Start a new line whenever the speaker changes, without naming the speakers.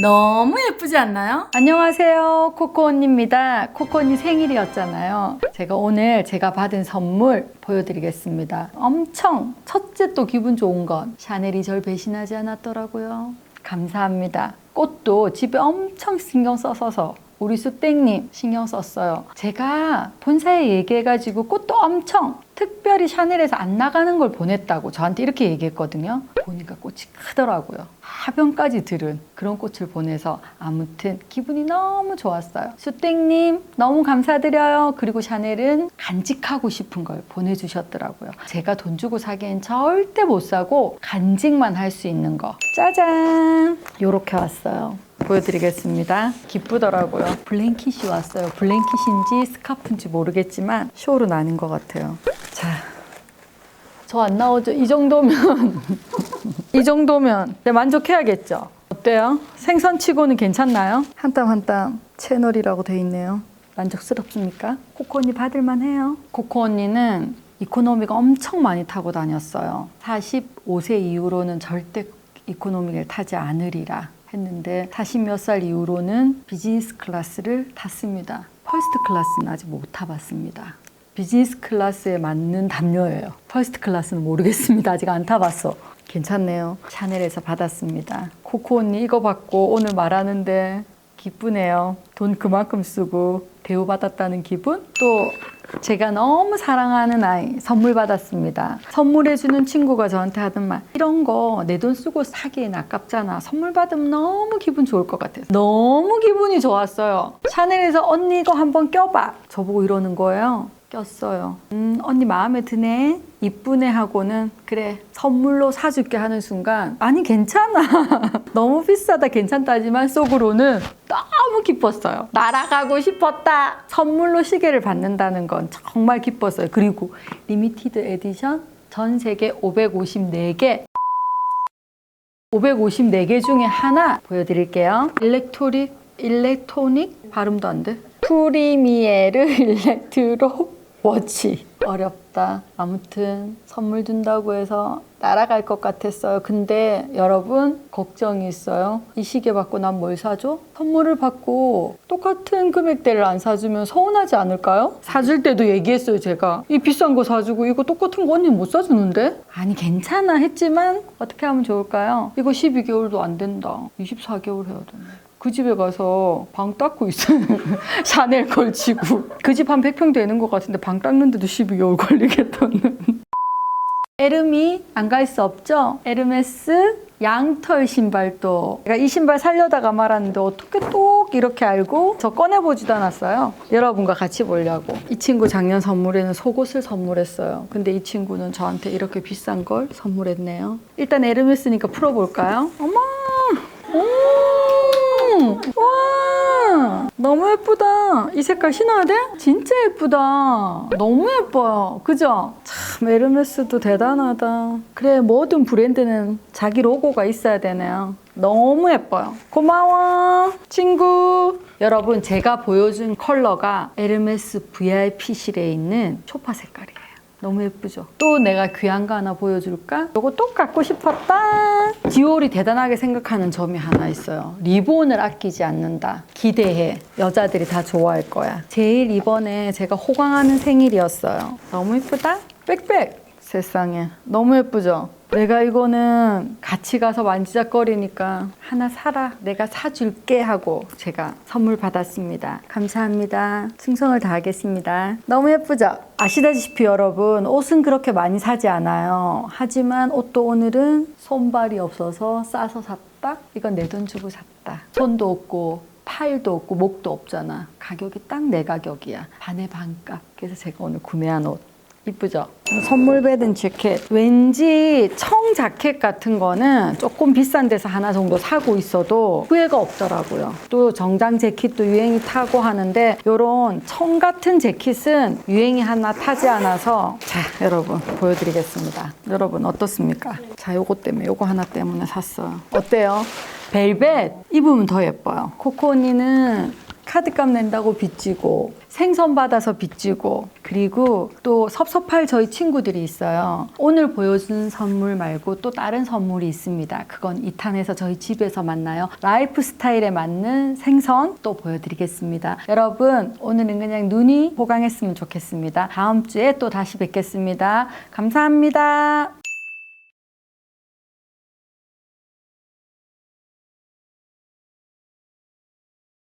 너무 예쁘지 않나요? 안녕하세요. 코코 언니입니다. 코코 언니 생일이었잖아요. 제가 오늘 제가 받은 선물 보여드리겠습니다. 엄청 첫째 또 기분 좋은 건 샤넬이 절 배신하지 않았더라고요. 감사합니다. 꽃도 집에 엄청 신경 써서 우리 수땡님 신경 썼어요. 제가 본사에 얘기해가지고 꽃도 엄청 특별히 샤넬에서 안 나가는 걸 보냈다고 저한테 이렇게 얘기했거든요. 보니까 꽃이 크더라고요. 하변까지 들은 그런 꽃을 보내서 아무튼 기분이 너무 좋았어요. 수땡님 너무 감사드려요. 그리고 샤넬은 간직하고 싶은 걸 보내주셨더라고요. 제가 돈 주고 사기엔 절대 못 사고 간직만 할 수 있는 거. 짜잔! 요렇게 왔어요. 보여드리겠습니다. 기쁘더라고요. 블랭킷이 왔어요. 블랭킷인지 스카프인지 모르겠지만 쇼로 나는 것 같아요. 자, 저 안 나오죠? 이 정도면 이 정도면 네, 만족해야겠죠? 어때요? 생선치고는 괜찮나요? 한 땀 한 땀 채널이라고 돼 있네요. 만족스럽습니까? 코코 언니 받을만 해요. 코코 언니는 이코노미가 엄청 많이 타고 다녔어요. 45세 이후로는 절대 이코노미를 타지 않으리라 했는데 40몇 살 이후로는 비즈니스 클래스를 탔습니다. 퍼스트 클래스는 아직 못 타봤습니다. 비즈니스 클래스에 맞는 담요예요. 퍼스트 클래스는 모르겠습니다. 아직 안 타봤어. 괜찮네요. 샤넬에서 받았습니다. 코코 언니 이거 받고 오늘 말하는데 기쁘네요. 돈 그만큼 쓰고 대우받았다는 기분? 또 제가 너무 사랑하는 아이 선물 받았습니다. 선물해주는 친구가 저한테 하던 말 이런 거 내 돈 쓰고 사기엔 아깝잖아. 선물 받으면 너무 기분 좋을 것 같아서 너무 기분이 좋았어요. 샤넬에서 언니 이거 한번 껴봐. 저보고 이러는 거예요. 꼈어요. 음, 언니 마음에 드네. 이쁘네 하고는 그래 선물로 사줄게 하는 순간 아니 괜찮아 너무 비싸다 괜찮다지만 속으로는 너무 기뻤어요. 날아가고 싶었다. 선물로 시계를 받는다는 건 정말 기뻤어요. 그리고 리미티드 에디션 전 세계 554개 554개 중에 하나 보여드릴게요. 일렉토릭 일렉토닉 발음도 안 돼. 프리미에르 일렉트로 워치 어렵다. 아무튼 선물 준다고 해서 날아갈 것 같았어요. 근데 여러분 걱정이 있어요. 이 시계 받고 난 뭘 사줘? 선물을 받고 똑같은 금액대를 안 사주면 서운하지 않을까요? 사줄 때도 얘기했어요. 제가 이 비싼 거 사주고 이거 똑같은 거 언니 못 사주는데? 아니 괜찮아 했지만 어떻게 하면 좋을까요? 이거 12개월도 안 된다. 24개월 해야 되네. 그 집에 가서 방 닦고 있어요. 샤넬 걸치고. 그 집 한 100평 되는 것 같은데 방 닦는데도 12개월 걸리겠다는. 에르미 안 갈 수 없죠? 에르메스 양털 신발도 제가 이 신발 살려다가 말았는데 어떻게 똑 이렇게 알고 저 꺼내보지도 않았어요. 여러분과 같이 보려고. 이 친구 작년 선물에는 속옷을 선물했어요. 근데 이 친구는 저한테 이렇게 비싼 걸 선물했네요. 일단 에르메스니까 풀어볼까요? 어머! 오! 와! 너무 예쁘다. 이 색깔 신어야 돼? 진짜 예쁘다. 너무 예뻐요. 그죠? 참, 에르메스도 대단하다. 그래, 모든 브랜드는 자기 로고가 있어야 되네요. 너무 예뻐요. 고마워, 친구. 여러분, 제가 보여준 컬러가 에르메스 VIP실에 있는 초파 색깔이에요. 너무 예쁘죠? 또 내가 귀한 거 하나 보여줄까? 이거 또 갖고 싶었다. 디올이 대단하게 생각하는 점이 하나 있어요. 리본을 아끼지 않는다. 기대해. 여자들이 다 좋아할 거야. 제일 이번에 제가 호강하는 생일이었어요. 너무 예쁘다? 빽빽. 세상에. 너무 예쁘죠? 내가 이거는 같이 가서 만지작거리니까 하나 사라. 내가 사줄게 하고 제가 선물 받았습니다. 감사합니다. 충성을 다하겠습니다. 너무 예쁘죠? 아시다시피 여러분, 옷은 그렇게 많이 사지 않아요. 하지만 옷도 오늘은 손발이 없어서 싸서 샀다? 이건 내 돈 주고 샀다. 손도 없고 팔도 없고 목도 없잖아. 가격이 딱 내 가격이야. 반의 반값. 그래서 제가 오늘 구매한 옷. 이쁘죠? 선물 받은 재킷. 왠지 청 자켓 같은 거는 조금 비싼 데서 하나 정도 사고 있어도 후회가 없더라고요. 또 정장 재킷도 유행이 타고 하는데 이런 청 같은 재킷은 유행이 하나 타지 않아서 자 여러분 보여드리겠습니다. 여러분 어떻습니까? 자 요거 때문에 요거 하나 때문에 샀어요. 어때요? 벨벳 입으면 더 예뻐요. 코코 언니는 카드값 낸다고 빚지고 생선 받아서 빚지고 그리고 또 섭섭할 저희 친구들이 있어요. 오늘 보여준 선물 말고 또 다른 선물이 있습니다. 그건 2탄에서 저희 집에서 만나요. 라이프 스타일에 맞는 생선 또 보여드리겠습니다. 여러분 오늘은 그냥 눈이 호강했으면 좋겠습니다. 다음 주에 또 다시 뵙겠습니다. 감사합니다.